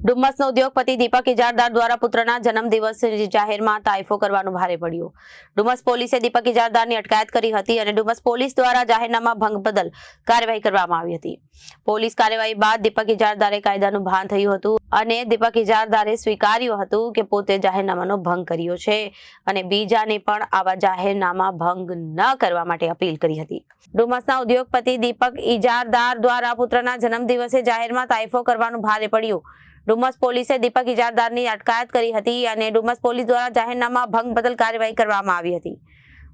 ડુમ્મસનો ઉદ્યોગપતિ દીપક ઇજારદાર દ્વારા પુત્રના જન્મદિવસે જાહેરમાં તાઇફો કરવાનું ભારે પડ્યું. ડુમ્મસ પોલીસે દીપક ઇજારદારની અટકાયત કરી હતી અને ડુમ્મસ પોલીસ દ્વારા જાહેરનામા ભંગ બદલ કાર્યવાહી કરવામાં આવી હતી. પોલીસ કાર્યવાહી બાદ દીપક ઇજારદારે કાયદાનું ભાન થયું હતું અને દીપક ઇજારદારે સ્વીકાર્યું હતું કે પોતે જાહેરનામાનો ભંગ કર્યો છે અને બીજાને પણ આવા જાહેરનામા ભંગ ન કરવા માટે અપીલ કરી હતી. ડુમસના ઉદ્યોગપતિ દીપક ઇજારદાર દ્વારા પુત્રના જન્મદિવસે જાહેરમાં તાઇફો કરવાનું ભારે પડ્યું. ડુમસ પોલીસે દીપક ઇજારદારની અટકાયત કરી હતી અને ડુમસ પોલીસ દ્વારા જાહેરનામા ભંગ બદલ કાર્યવાહી કરવામાં આવી હતી.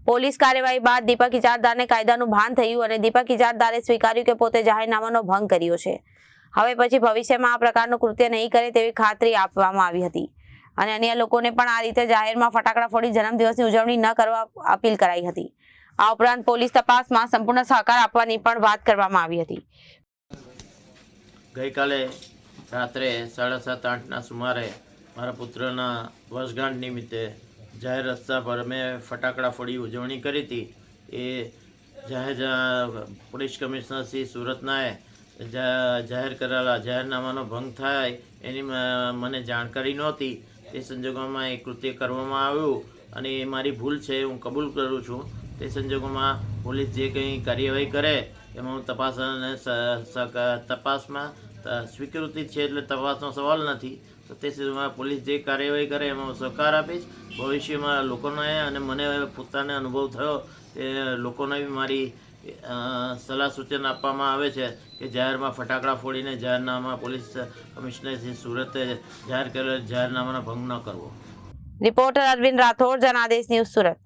પોલીસ કાર્યવાહી બાદ દીપક ઇજારદારને કાયદાનું ભાન થયું અને દીપક ઇજારદારે સ્વીકાર્યું કે પોતે જાહેરનામાનો ભંગ કર્યો છે. હવે પછી ભવિષ્યમાં આ પ્રકારનું કૃત્ય નહીં કરે તેવી ખાતરી આપવામાં આવી હતી. અને અન્ય લોકોને પણ આ રીતે જાહેરમાં ફટાકડા ફોડી જન્મદિવસની ઉજવણી ન કરવા અપીલ કરાઈ હતી. આ ઉપરાંત પોલીસ તપાસમાં સંપૂર્ણ સહકાર આપવાની પણ વાત કરવામાં આવી હતી. ગઈકાલે રાત્રે સાડા સાત, આઠના સુમારે મારા પુત્રના વર્ષગાંઠ નિમિત્તે જાહેર રસ્તા પર મેં ફટાકડા ફોડી ઉજવણી કરી હતી. એ જાહેર, પોલીસ કમિશનર શ્રી સુરતનાએ જાહેર કરેલા જાહેરનામાનો ભંગ થાય એની મને જાણકારી નહોતી. તે સંજોગોમાં એ કૃત્ય કરવામાં આવ્યું અને એ મારી ભૂલ છે, હું કબૂલ કરું છું. તે સંજોગોમાં પોલીસ જે કંઈ કાર્યવાહી કરે, એમાં હું તપાસ અને તપાસમાં સ્વીકૃતિ છે એટલે તપાસનો સવાલ નથી. તો તે સિવાય પોલીસ જે કાર્યવાહી કરે એમાં સહકાર આપીશ ભવિષ્યમાં લોકોને અને મને પોતાને અનુભવ થયો તે લોકોને બી મારી સલાહ સૂચન આપવામાં આવે છે કે જાહેરમાં ફટાકડા ફોડીને જાહેરનામા પોલીસ કમિશનર શ્રી સુરતે જાહેર કરેલ જાહેરનામાનો ભંગ ન કરવો. Reporter Arvind Rathod, Janadesh news Surat.